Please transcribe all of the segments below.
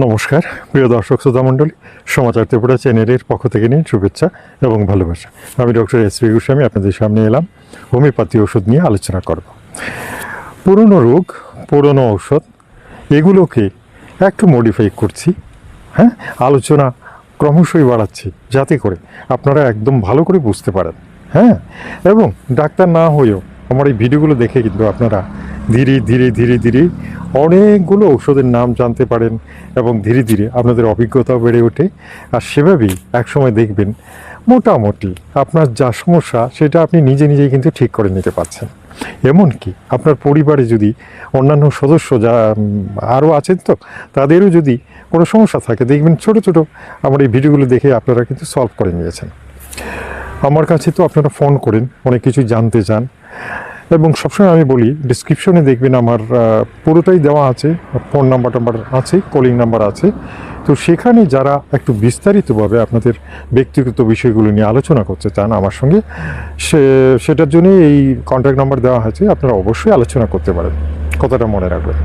নমস্কার, প্রিয় দর্শক শ্রোতা মণ্ডলী, সমাচার ত্রিপুরা চ্যানেলের পক্ষ থেকে নিয়ে শুভেচ্ছা এবং ভালোবাসা। আমি ডক্টর এস পি গোস্বামী, আপনাদের সামনে এলাম, হোমিওপ্যাথি ওষুধ নিয়ে আলোচনা করব। পুরনো রোগ, পুরনো ঔষধ, এগুলোকে একটু মডিফাই করছি হ্যাঁ? আলোচনা ক্রমশই বাড়াচ্ছি, যাতে করে আপনারা একদম ভালো করে বুঝতে পারেন হ্যাঁ? এবং ডাক্তার না হয়েও আমার এই ভিডিওগুলো দেখে কিন্তু আপনারা ধীরে ধীরে ধীরে ধীরে অনেকগুলো ঔষধের নাম জানতে পারেন এবং ধীরে ধীরে আপনাদের অভিজ্ঞতাও বেড়ে ওঠে। আর সেভাবেই একসময় দেখবেন মোটামুটি আপনার যা সমস্যা সেটা আপনি নিজে, নিজেই কিন্তু ঠিক করে নিতে পারছেন। এমনকি আপনার পরিবারে যদি অন্যান্য সদস্য যা আরও আছেন তো, তাদেরও যদি কোনো সমস্যা থাকে, দেখবেন ছোট ছোট আমার এই ভিডিওগুলো দেখে আপনারা কিন্তু সলভ করে নিয়েছেন। আমার কাছে তো আপনারা ফোন করেন, অনেক কিছু জানতে চান। এবং সবসময় আমি বলি ডিসক্রিপশনে দেখবেন আমার পুরোটাই দেওয়া আছে ফোন নাম্বার টাম্বার আছে কলিং নাম্বার আছে। তো সেখানে যারা একটু বিস্তারিতভাবে আপনাদের ব্যক্তিগত বিষয়গুলো নিয়ে আলোচনা করতে চান আমার সঙ্গে, সে, সেটার জন্য এই কন্ট্যাক্ট নাম্বার দেওয়া আছে, আপনারা অবশ্যই আলোচনা করতে পারেন। কথাটা মনে রাখবেন।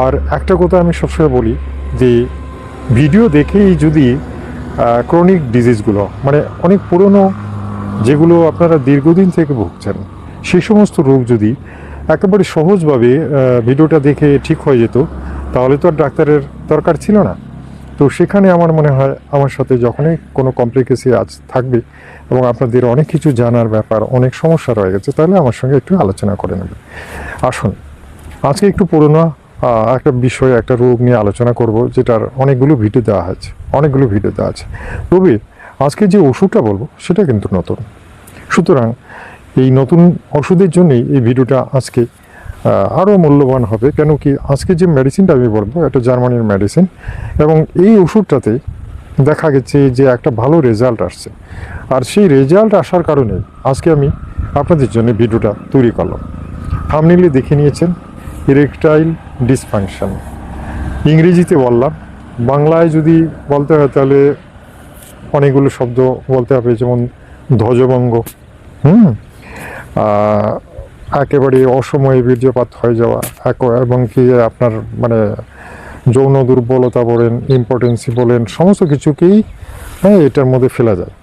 আর একটা কথা আমি সবসময় বলি, যে ভিডিও দেখেই যদি ক্রনিক ডিজিজগুলো মানে অনেক পুরনো যেগুলো আপনারা দীর্ঘদিন থেকে ভুগছেন সেই সমস্ত রোগ যদি একেবারে সহজভাবে ভিডিওটা দেখে ঠিক হয়ে যেত, তাহলে তো আর ডাক্তারের দরকার ছিল না। তো সেখানে আমার মনে হয়, আমার সাথে যখনই কোনো কমপ্লিকেসি আজ থাকবে এবং আপনাদের অনেক কিছু জানার ব্যাপার, অনেক সমস্যা রয়ে গেছে, তাহলে আমার সঙ্গে একটু আলোচনা করে নেবে আসুন, আজকে একটু পুরোনো একটা বিষয়, একটা রোগ নিয়ে আলোচনা করব, যেটার অনেকগুলো ভিডিও দেওয়া আছে, অনেকগুলো ভিডিও দেওয়া আছে। তবে আজকে যে ওষুধটা বলব, সেটা কিন্তু নতুন। সুতরাং এই নতুন ওষুধের জন্যই এই ভিডিওটা আজকে আরও মূল্যবান হবে। কেন কি আজকে যে মেডিসিনটা আমি বলব, এটা জার্মানির মেডিসিন এবং এই ওষুধটাতে দেখা গেছে যে একটা ভালো রেজাল্ট আসছে। আর সেই রেজাল্ট আসার কারণে আজকে আমি আপনাদের জন্য ভিডিওটা তৈরি করলাম। থামনিলে দেখে নিয়েছেন ইরেকটাইল ডিসফাংশন ইংরেজিতে বললাম, বাংলায় যদি বলতে হয় তাহলে অনেকগুলো শব্দ বলতে হবে, যেমন ধ্বজভঙ্গ। হুম? একেবারে অসময়ে বীর্যপাত হয়ে যাওয়া এবং কি আপনার মানে যৌন দুর্বলতা বলেন ইম্পর্টেন্সি বলেন, সমস্ত কিছুকেই হ্যাঁ এটার মধ্যে ফেলা যায়।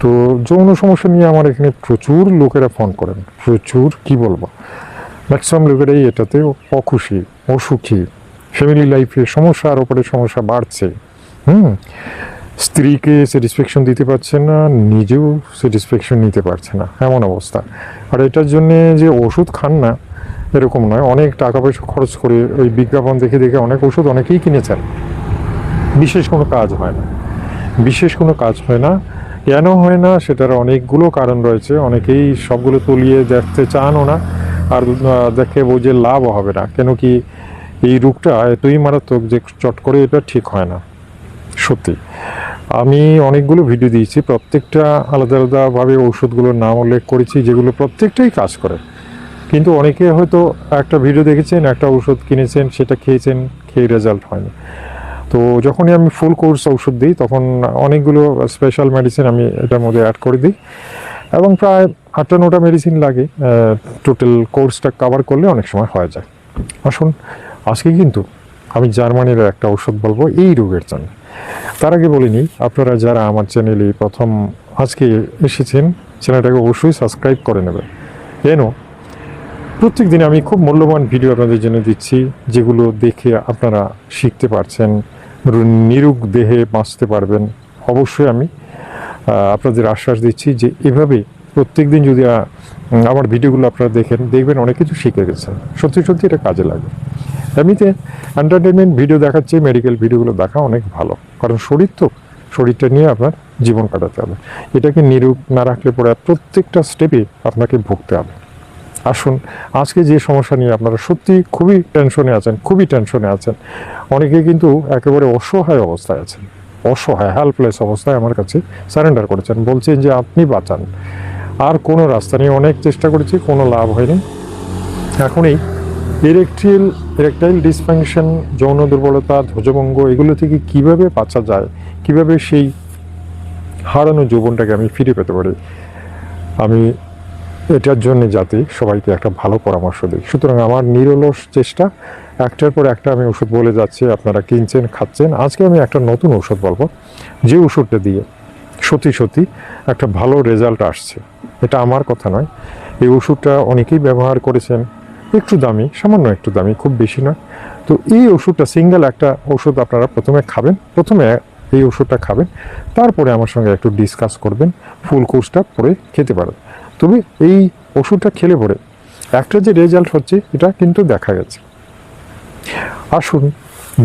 তো যৌন সমস্যা নিয়ে আমার এখানে প্রচুর লোকেরা ফোন করেন। প্রচুর, কি বলব? ম্যাক্সিমাম লোকেরাই এটাতে অখুশি, অসুখী। ফ্যামিলি লাইফে সমস্যার ওপরে সমস্যা বাড়ছে। হুম? স্ত্রীকে স্যাটিসফ্যাকশন দিতে পারছে না, নিজেও স্যাটিসফ্যাকশন নিতে পারছে না। এমন অবস্থা। আর এটার জন্যে যে ওষুধ খান না, এরকম নয়। অনেক টাকা পয়সা খরচ করে ওই বিজ্ঞাপন দেখে দেখে অনেক ওষুধ অনেকেই কিনেছেন। বিশেষ কোনো কাজ হয় না। বিশেষ কোনো কাজ হয় না। কেন হয় না, সেটার অনেকগুলো কারণ রয়েছে। অনেকেই সবগুলো তলিয়ে দেখতে চানও না। আর দেখে বুঝে লাভও হবে না। কেন কি এই রোগটা এতই মারাত্মক যে চট করে এটা ঠিক হয় না। সত্যি। আমি অনেকগুলো ভিডিও দিয়েছি, প্রত্যেকটা আলাদা আলাদাভাবে ওষুধগুলোর নাম উল্লেখ করেছি, যেগুলো প্রত্যেকটাই কাজ করে। কিন্তু অনেকে হয়তো একটা ভিডিও দেখেছেন, একটা ওষুধ কিনেছেন, সেটা খেয়েছেন, খেয়ে রেজাল্ট হয়নি। তো যখনই আমি ফুল কোর্স ওষুধ দিই, তখন অনেকগুলো স্পেশাল মেডিসিন আমি এটার মধ্যে অ্যাড করে দিই। এবং প্রায় আটটা নটা মেডিসিন লাগে টোটাল কোর্সটা কভার করলে অনেক সময় হয়ে যায়। আসুন, আজকে কিন্তু আমি জার্মানির একটা ওষুধ বলব, এই রোগের জন্য। তার আগে বলিনি, আপনারা যারা আমার চ্যানেলে প্রথম আজকে এসেছেন চ্যানেলটাকে অবশ্যই সাবস্ক্রাইব করে নেবেন। কেন? প্রত্যেক দিন আমি খুব মূল্যবান ভিডিও আপনাদের জন্য দিচ্ছি, যেগুলো দেখে আপনারা শিখতে পারছেন নিরুগ দেহে বাঁচতে পারবেন। অবশ্যই আমি আপনাদের আশ্বাস দিচ্ছি যে এভাবে প্রত্যেক দিন যদি আমার ভিডিওগুলো আপনারা দেখেন, দেখবেন অনেক কিছু শিখে গেছেন। সত্যি সত্যি এটা কাজে লাগে। এমনিতে এন্টারটেনমেন্ট ভিডিও দেখাচ্ছে মেডিকেল ভিডিওগুলো দেখা অনেক ভালো। কারণ শরীর তো, শরীরটা নিয়ে আপনার জীবন কাটাতে হবে। এটাকে নিরূপ না রাখলে পরে প্রত্যেকটা স্টেপে আপনাকে ভুগতে হবে। আসুন, আজকে যে সমস্যা নিয়ে আপনারা সত্যি খুবই টেনশনে আছেন, খুবই টেনশনে আছেন, অনেকে কিন্তু একেবারে অসহায় অবস্থায় আছেন। অসহায় হেল্পলেস অবস্থায় আমার কাছে সারেন্ডার করেছেন। বলছেন যে, আপনি বাঁচান। আর কোনো রাস্তা নেই। অনেক চেষ্টা করেছি, কোনো লাভ হয়নি। এখন এই ইরেকটিল ইরেকটাইল ডিসফাংশন যৌন দুর্বলতা, ধ্বজভঙ্গ, এগুলো থেকে কীভাবে বাঁচা যায়, কীভাবে সেই হারানো যৌবনটাকে আমি ফিরে পেতে পারি? আমি এটার জন্য যাতে সবাইকে একটা ভালো পরামর্শ দিই। সুতরাং আমার নিরলস চেষ্টা, একটার পর একটা আমি ওষুধ বলে যাচ্ছি, আপনারা কিনছেন, খাচ্ছেন। আজকে আমি একটা নতুন ওষুধ বলব, যে ওষুধটা দিয়ে সত্যি সত্যি একটা ভালো রেজাল্ট আসছে। এটা আমার কথা নয়। এই ওষুধটা অনেকেই ব্যবহার করেছেন। একটু দামি, সামান্য একটু দামি, খুব বেশি নয়। তো এই ওষুধটা সিঙ্গেল একটা ওষুধ আপনারা প্রথমে খাবেন, প্রথমে এই ওষুধটা খাবেন, তারপরে আমার সঙ্গে একটু ডিসকাস করবেন ফুল কোর্সটা পরে খেতে পারেন। তবে এই ওষুধটা খেলে পরে একটা যে রেজাল্ট হচ্ছে, এটা কিন্তু দেখা গেছে। আসুন,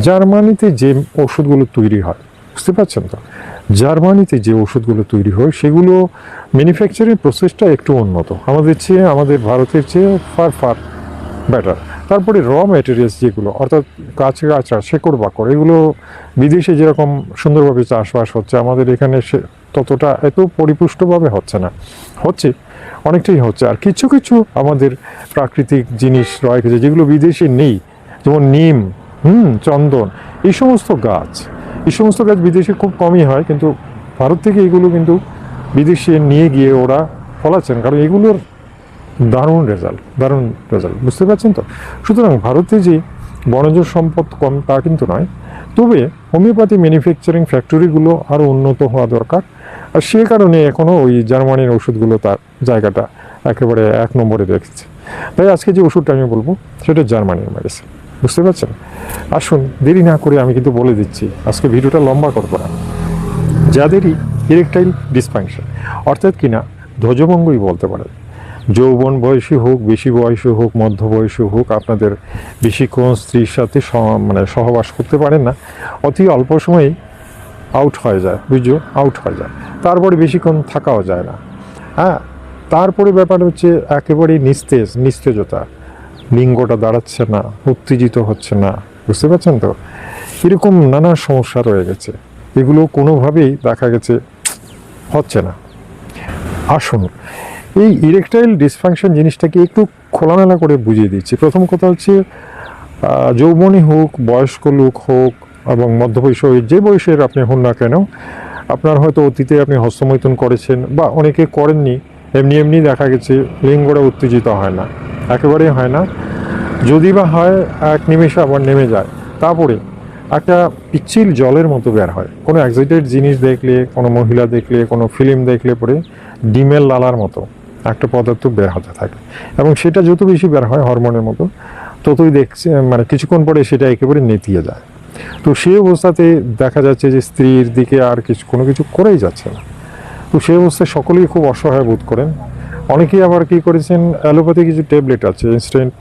জার্মানিতে যে ওষুধগুলো তৈরি হয়, বুঝতে পারছেন তো? জার্মানিতে যে ওষুধগুলো তৈরি হয়, সেগুলো ম্যানুফ্যাকচারিং প্রসেসটা একটু উন্নত। আমাদের চেয়ে, আমাদের ভারতের চেয়ে ফার ফার বেটার তারপরে র ম্যাটেরিয়ালস যেগুলো, অর্থাৎ কাছে কাঁচা, শেকড় বাকড়, এগুলো বিদেশে যেরকম সুন্দরভাবে চাষবাস হচ্ছে, আমাদের এখানে সে ততটা এত পরিপুষ্টভাবে হচ্ছে না। হচ্ছে, অনেকটাই হচ্ছে। আর কিছু কিছু আমাদের প্রাকৃতিক জিনিস রয়ে গেছে, যেগুলো বিদেশে নেই, যেমন নিম, হুম, চন্দন, এই সমস্ত গাছ। এই সমস্ত গাছ বিদেশে খুব কমই হয়, কিন্তু ভারত থেকে এগুলো কিন্তু বিদেশে নিয়ে গিয়ে ওরা ফলাচ্ছেন। কারণ এগুলোর দারুণ রেজাল্ট দারুণ রেজাল্ট বুঝতে পারছেন তো? সুতরাং ভারতে যে বনজ সম্পদ কম তা কিন্তু নয়, তবে হোমিওপ্যাথি ম্যানুফ্যাকচারিং ফ্যাক্টরিগুলো আরও উন্নত হওয়া দরকার। আর সে কারণে এখনও ওই জার্মানির ওষুধগুলো তার জায়গাটা একেবারে এক নম্বরে রেখেছে। তাই আজকে যে ওষুধটা আমি বলব, সেটা জার্মানির মেডিসিন বুঝতে পারছেন? আসুন, দেরি না করে আমি কিন্তু বলে দিচ্ছি, আজকে ভিডিওটা লম্বা করব না। যাদেরই ইরেকটাইল ডিসফাংশন অর্থাৎ কিনা ধ্বজভঙ্গই বলতে পারে যৌবন বয়সী হোক, বেশি বয়সী হোক মধ্য বয়সী হোক, আপনাদের বেশিক্ষণ স্ত্রীর সাথে মানে সহবাস করতে পারেন না, অতি অল্প সময়েই আউট হয়ে যায়, বুঝছ? আউট হয়ে যায়। তারপরে বেশিক্ষণ থাকাও যায় না। হ্যাঁ? তারপরে ব্যাপার হচ্ছে একেবারেই নিস্তেজ, নিস্তেজতা। লিঙ্গটা দাঁড়াচ্ছে না, উত্তেজিত হচ্ছে না, বুঝতে পারছেন তো? এরকম নানা সমস্যা রয়ে গেছে। এগুলো কোনোভাবেই দেখা গেছে হচ্ছে না। আসুন এই ইরেকটাইল ডিসফাংশন জিনিসটাকে একটু খোলামেলা করে বুঝিয়ে দিচ্ছি। প্রথম কথা হচ্ছে যৌবনী হোক বয়স্ক লোক হোক এবং মধ্যবয়সী হোক, যে বয়সের আপনি হন না কেন আপনার হয়তো অতীতে আপনি হস্তমৈথুন করেছেন বা অনেকে করেননি এমনি এমনি দেখা গেছে লিঙ্গটা উত্তেজিত হয় না। একেবারেই হয় না। যদি বা হয় এক নিমেষে আবার নেমে যায়। তারপরে একটা পিচ্ছিল জলের মতো বের হয়। কোনো এক্সাইটেড জিনিস দেখলে কোনো মহিলা দেখলে কোনো ফিল্ম দেখলে পরে ডিমের লালার মতো। একটা পদার্থ বের হতে থাকে। এবং সেটা যত বেশি বের হয় হরমোনের মতো, ততই দেখছে মানে কিছুক্ষণ পরে সেটা একেবারে নেতিয়ে যায়। তো সেই অবস্থাতে দেখা যাচ্ছে যে স্ত্রীর দিকে আর কিছু, কোনো কিছু করেই যাচ্ছে না। তো সেই অবস্থায় সকলেই খুব অসহায় বোধ করেন। অনেকেই আবার কি করেছেন, অ্যালোপ্যাথি কিছু ট্যাবলেট আছে, ইনস্ট্যান্ট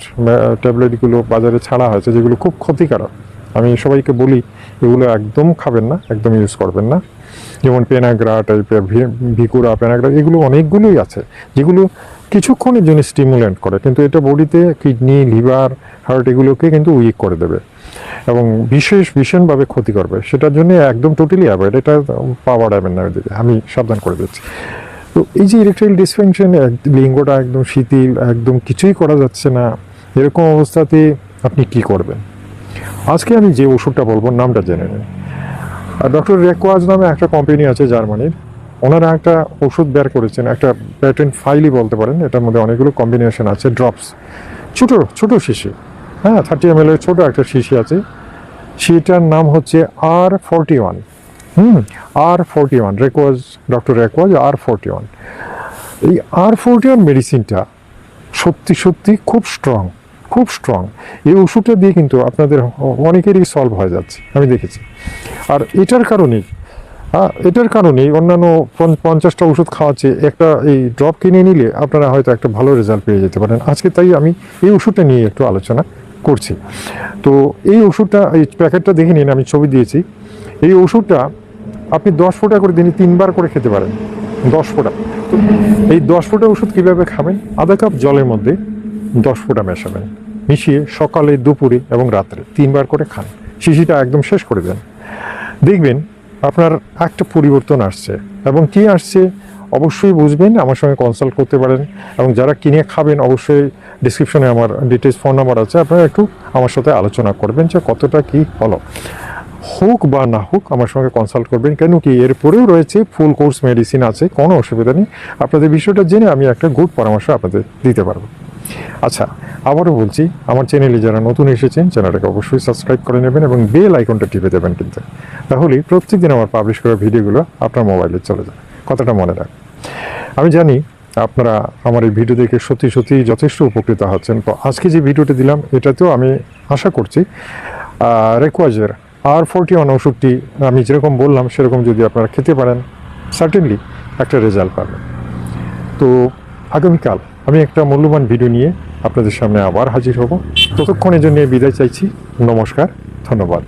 ট্যাবলেটগুলো বাজারে ছাড়া হয়েছে, যেগুলো খুব ক্ষতিকারক। আমি সবাইকে বলি, এগুলো একদম খাবেন না, একদম ইউজ করবেন না। যেমন পেনাগ্রা টাইপের ভিকুরা, পেনাগ্রা, এগুলো অনেকগুলোই আছে, যেগুলো কিছুক্ষণের জন্য স্টিমুলেন্ট করে, কিন্তু এটা বডিতে কিডনি লিভার হার্ট এগুলোকে কিন্তু উইক করে দেবে এবং বিশেষ, ভীষণভাবে ক্ষতি করবে। সেটার জন্য একদম টোটালি অ্যাভয়েড এটা পাওয়া যাবেন না আমি সাবধান করে দিচ্ছি। তো এই যে ইলেকট্রিক ডিসফাংশন লিঙ্গটা একদম শিথিল, একদম কিছুই করা যাচ্ছে না, এরকম অবস্থাতে আপনি কি করবেন? আজকে আমি যে ওষুধটা বলব, নামটা জেনে নিন। ডক্টর রেকোয়াজ নামে একটা কোম্পানি আছে জার্মানির। ওনারা একটা ওষুধ বের করেছেন, একটা প্যাটেন্ট ফাইলই বলতে পারেন, এটার মধ্যে অনেকগুলো কম্বিনেশন আছে ড্রপস ছোটো ছোটো শিশি। হ্যাঁ থার্টি এম এর ছোটো একটা শিশি আছে। সেটার নাম হচ্ছে R forty one hmm R forty one Reckeweg, doctor Reckeweg R forty one এই আর ফোরটি ওয়ান মেডিসিনটা সত্যি সত্যি খুব স্ট্রং খুব স্ট্রং এই ওষুধটা দিয়ে কিন্তু আপনাদের অনেকেরই সলভ হয়ে যাচ্ছে, আমি দেখেছি। আর এটার কারণেই এটার কারণেই অন্যান্য পঞ্চ- পঞ্চাশটা ওষুধ খাওয়াচ্ছে, একটা এই ড্রপ কিনে নিলে আপনারা হয়তো একটা ভালো রেজাল্ট পেয়ে যেতে পারেন। আজকে তাই আমি এই ওষুধটা নিয়ে একটু আলোচনা করছি। তো এই ওষুধটা, এই প্যাকেটটা দেখে নিন, আমি ছবি দিয়েছি। এই ওষুধটা আপনি দশ ফোঁটা করে দিনে তিনবার করে খেতে পারেন, দশ ফোঁটা। এই দশ ফোঁটা ওষুধ কীভাবে খাবেন? আধা কাপ জলের মধ্যে দশ ফোঁটা মেশাবেন। মিশিয়ে সকালে, দুপুরে এবং রাত্রে তিনবার করে খান। শিশিটা একদম শেষ করে দেন। দেখবেন আপনার একটা পরিবর্তন আসছে এবং কি আসছে? অবশ্যই বুঝবেন, আমার সঙ্গে কনসাল্ট করতে পারেন এবং যারা কিনে খাবেন অবশ্যই ডিসক্রিপশনে আমার ডিটেলস ফোন নাম্বার আছে। আপনারা একটু আমার সাথে আলোচনা করবেন যে কতটা কি হলো। হোক বা না হোক, আমার সঙ্গে কনসাল্ট করবেন। কেন কি এরপরেও রয়েছে ফুল কোর্স মেডিসিন আছে, কোনো অসুবিধা নেই। আপনাদের বিষয়টা জেনে আমি একটা গুড পরামর্শ আপনাদের দিতে পারব। আচ্ছা আবারও বলছি, আমার চ্যানেলে যারা নতুন এসেছেন চ্যানেলটাকে অবশ্যই সাবস্ক্রাইব করে নেবেন এবং বেল আইকনটা টিপে দেবেন কিন্তু। তাহলেই প্রত্যেকদিন আমার পাবলিশ করা ভিডিওগুলো আপনার মোবাইলে চলে যাবে কথাটা মনে রাখ আমি জানি আপনারা আমার এই ভিডিও দেখে সত্যি সত্যি যথেষ্ট উপকৃত হচ্ছেন। তো আজকে যে ভিডিওটি দিলাম, এটাতেও আমি আশা করছি রেকোয়াজের আর ফোরটি ওয়ান ওষুধটি আমি যেরকম বললাম, সেরকম যদি আপনারা খেতে পারেন সার্টেনলি একটা রেজাল্ট পাবেন। তো আগামীকাল আমি একটা মূল্যবান ভিডিও নিয়ে আপনাদের সামনে আবার হাজির হব। ততক্ষণের জন্য বিদায় চাইছি। নমস্কার ধন্যবাদ।